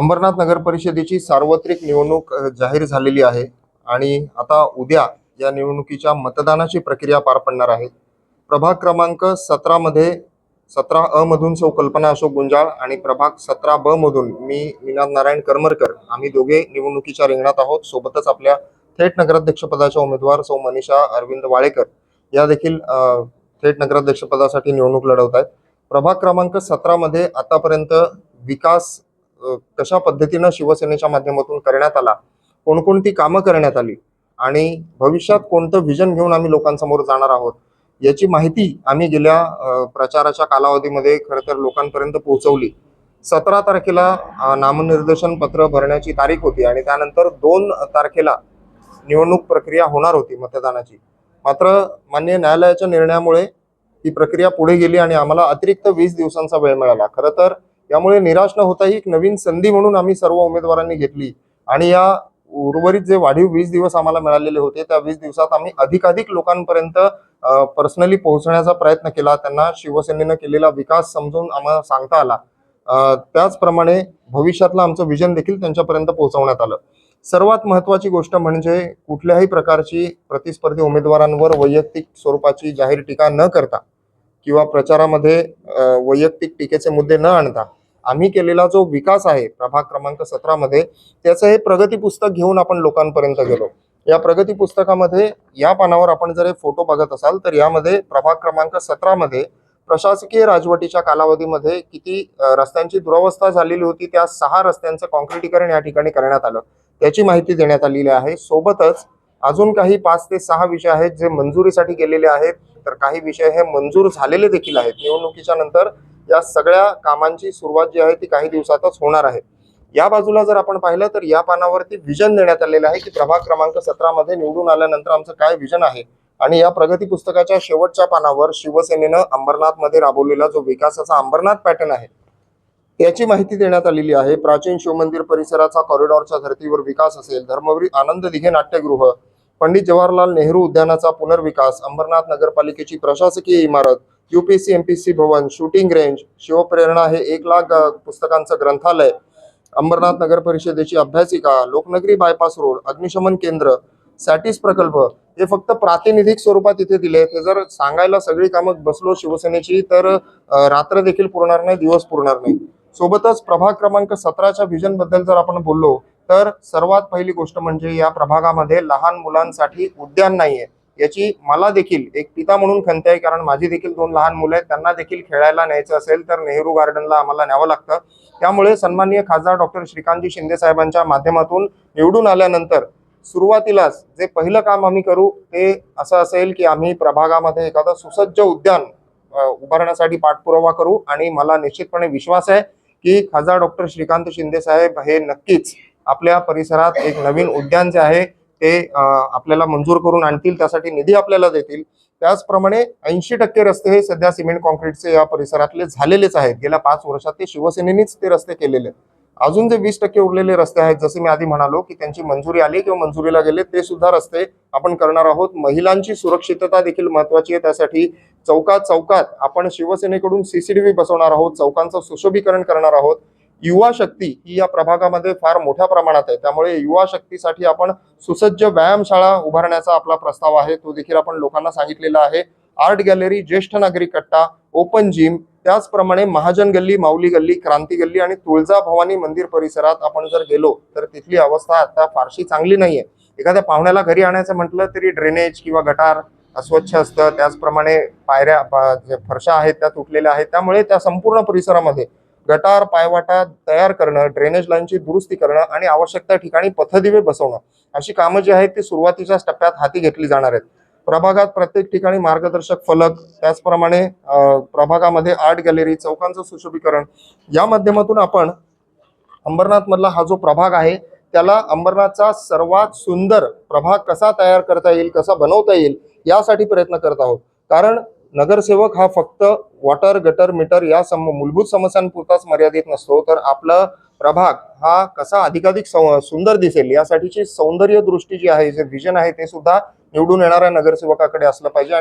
अंबरनाथ नगर परिषदेची सार्वत्रिक निवडणूक जाहीर झालेली आहे आणि आता उद्या या निवडणुकीच्या मतदानाची प्रक्रिया पार पडणार आहे. प्रभाग क्रमांक सतरामध्ये सतरा अ मधून सौ कल्पना अशोक गुंजाळ आणि प्रभाग सतरा ब मधून मी विनाद नारायण करमरकर. आम्ही दोघे निवडणुकीच्या रिंगणात आहोत. सोबतच आपल्या थेट नगराध्यक्षपदाच्या उमेदवार सौ मनीषा अरविंद वाळेकर या देखील थेट नगराध्यक्षपदासाठी निवडणूक लढवत आहेत प्रभाग क्रमांक सतरामध्ये आतापर्यंत विकास कशा पद्धतीनं शिवसेनेच्या माध्यमातून करण्यात आला? कोणकोणती कामं करण्यात आली? आणि भविष्यात कोणतं व्हिजन घेऊन आम्ही लोकांसमोर जाणार आहोत? याची माहिती आम्ही गेल्या प्रचाराच्या कालावधीमध्ये खरं तर लोकांपर्यंत पोहोचवली. सतरा तारखेला नामनिर्देशन पत्र भरण्याची तारीख होती आणि त्यानंतर दोन तारखेला निवडणूक प्रक्रिया होणार होती मतदानाची. मात्र मान्य न्यायालयाच्या निर्णयामुळे ही प्रक्रिया पुढे गेली आणि आम्हाला अतिरिक्त वीस दिवसांचा वेळ मिळाला. खरं तर यामुळे निराश न होता ही एक नवीन संधी म्हणून आम्ही सर्व उमेदवारांनी घेतली. आणि या उर्वरित जे वाढीव वीस दिवस आम्हाला मिळालेले होते त्या वीस दिवसात आम्ही अधिकाधिक लोकांपर्यंत पर्सनली पोहोचण्याचा प्रयत्न केला. त्यांना शिवसेनेनं केलेला विकास समजून आम्हाला सांगता आला. त्याचप्रमाणे भविष्यातलं आमचं विजन देखील त्यांच्यापर्यंत पोहोचवण्यात आलं. सर्वात महत्वाची गोष्ट म्हणजे कुठल्याही प्रकारची प्रतिस्पर्धी उमेदवारांवर वैयक्तिक स्वरूपाची जाहीर टीका न करता किंवा प्रचारामध्ये वैयक्तिक टीकेचे मुद्दे न आणता आम्ही केलेला जो विकास आहे प्रभाग क्रमांक सतरामध्ये त्याचं हे प्रगती पुस्तक घेऊन आपण लोकांपर्यंत गेलो. या प्रगती पुस्तकामध्ये या पानावर आपण जर हे फोटो बघत असाल तर यामध्ये प्रभाग क्रमांक सतरामध्ये प्रशासकीय राजवटीच्या कालावधीमध्ये किती रस्त्यांची दुरावस्था झालेली होती त्या सहा रस्त्यांचं कॉन्क्रिटीकरण या ठिकाणी करण्यात आलं. त्याची माहिती देण्यात आलेली आहे. सोबतच अजून काही पाच ते सहा विषय आहेत जे मंजुरीसाठी गेलेले आहेत. तर काही विषय हे मंजूर झालेले देखील आहेत. निवडणुकीच्या नंतर या सगळ्या कामांची सुरुवात जी आहे ती काही दिवसातच होणार आहे. या बाजूला जर आपण पाहिलं तर या पानावरती विजन देण्यात आलेलं आहे की प्रभाग क्रमांक सतरामध्ये निवडून आल्यानंतर आमचं काय विजन आहे? आणि या प्रगती पुस्तकाच्या शेवटच्या पानावर शिवसेनेनं अंबरनाथमध्ये राबवलेला जो विकासाचा अंबरनाथ पॅटर्न आहे याची माहिती देण्यात आलेली आहे. प्राचीन शिवमंदिर परिसराचा कॉरिडॉरच्या धर्तीवर विकास असेल धर्मवीर आनंद दिघे नाट्यगृह पंडित जवाहरलाल नेहरू उद्यानाचा पुनर्विकास अंबरनाथ नगरपालिकेची प्रशासकीय इमारत यूपीसी एमपीसी भवन शूटिंग रेंज शिवप्रेरणा हे एक लाख पुस्तकांचं ग्रंथालय. अंबरनाथ नगर परिषदेची अभ्यासिका लोकनगरी बायपास रोड अग्निशमन केंद्र सॅटिस प्रकल्प हे फक्त प्रातिनिधिक स्वरूपात इथे दिले ते जर सांगायला सगळी कामं बसलो शिवसेनेची तर रात्र देखील पुरणार नाही दिवस पुरणार नाही. सोबतच प्रभाग क्रमांक सतराच्या व्हिजनबद्दल जर आपण बोललो तर सर्वात पहिली गोष्ट म्हणजे या प्रभागामध्ये लहान मुलांसाठी उद्यान नाहीये. याची मला देखील एक पिता म्हणून खंत आहे कारण माझी देखील दोन लहान मुलं आहेत त्यांना देखील खेळायला न्यायचं असेल तर नेहरू गार्डनला आम्हाला न्यावं लागतं. त्यामुळे सन्माननीय खासदार डॉक्टर श्रीकांतजी शिंदे साहेबांच्या माध्यमातून निवडून आल्यानंतर सुरुवातीलाच जे पहिलं काम आम्ही करू ते असं असेल की आम्ही प्रभागामध्ये एखादं सुसज्ज उद्यान उभारण्यासाठी पाठपुरावा करू. आणि मला निश्चितपणे विश्वास आहे की खासदार डॉक्टर श्रीकांत शिंदे साहेब हे नक्कीच आपल्या परिसरात एक नवीन उद्यान जे आहे ते आपल्याला मंजूर करून आणतील त्यासाठी निधी आपल्याला देतील. त्याचप्रमाणे ऐंशी टक्के रस्ते हे सध्या सिमेंट कॉन्क्रीटचे या परिसरातले झालेलेच आहेत. गेल्या पाच वर्षात ते शिवसेनेनेच ते रस्ते केलेले आहेत. अजून जे वीस टक्के उरलेले रस्ते आहेत जसे मी आधी म्हणालो की त्यांची मंजुरी आली किंवा मंजुरीला गेले ते सुद्धा रस्ते आपण करणार आहोत. महिलांची सुरक्षितता देखील महत्वाची आहे. त्यासाठी चौकात चौकात आपण शिवसेनेकडून सीसीटीव्ही बसवणार आहोत. चौकांचं सुशोभीकरण करणार आहोत. युवा शक्ती ही या प्रभागामध्ये फार मोठ्या प्रमाणात आहे. त्यामुळे युवा शक्तीसाठी आपण सुसज्ज व्यायामशाळा उभारण्याचा आपला प्रस्ताव आहे. तो देखील आपण लोकांना सांगितलेला आहे. आर्ट गॅलरी ज्येष्ठ नागरिक कट्टा ओपन जिम त्याचप्रमाणे महाजन गल्ली माऊली गल्ली क्रांती गल्ली आणि तुळजा भवानी मंदिर परिसरात आपण जर गेलो तर तिथली अवस्था आता फारशी चांगली नाहीये. एखाद्या पाहुण्याला घरी आणायचं म्हटलं तरी ड्रेनेज किंवा गटार अस्वच्छ असतं. त्याचप्रमाणे पायऱ्या फरशा आहेत त्या तुटलेल्या आहेत. त्यामुळे त्या संपूर्ण परिसरामध्ये गटार पायवाटा तयार करणं ड्रेनेज लाईनची दुरुस्ती करणं आणि आवश्यक त्या ठिकाणी पथदिवे बसवणं. अशी कामं जी आहेत ती सुरुवातीच्याच टप्प्यात हाती घेतली जाणार आहेत. प्रभागात प्रत्येक ठिकाणी मार्गदर्शक फलक त्याचप्रमाणे प्रभागामध्ये आर्ट गॅलरी चौकांचं सुशोभीकरण या माध्यमातून आपण अंबरनाथमधला हा जो प्रभाग आहे त्याला अंबरनाथचा सर्वात सुंदर प्रभाग कसा तयार करता येईल कसा बनवता येईल यासाठी प्रयत्न करत आहोत. कारण नगरसेवक हा फक्त वॉटर गटर मीटर या सम मूलभूत समस्यांपुरताच मर्यादित नसतो. तर आपला प्रभाग हा कसा अधिकाधिक सुंदर दिसेल यासाठीची सौंदर्य दृष्टी जी आहे जे व्हिजन आहे ते सुद्धा निवडून येणाऱ्या नगरसेवकाकडे असलं पाहिजे.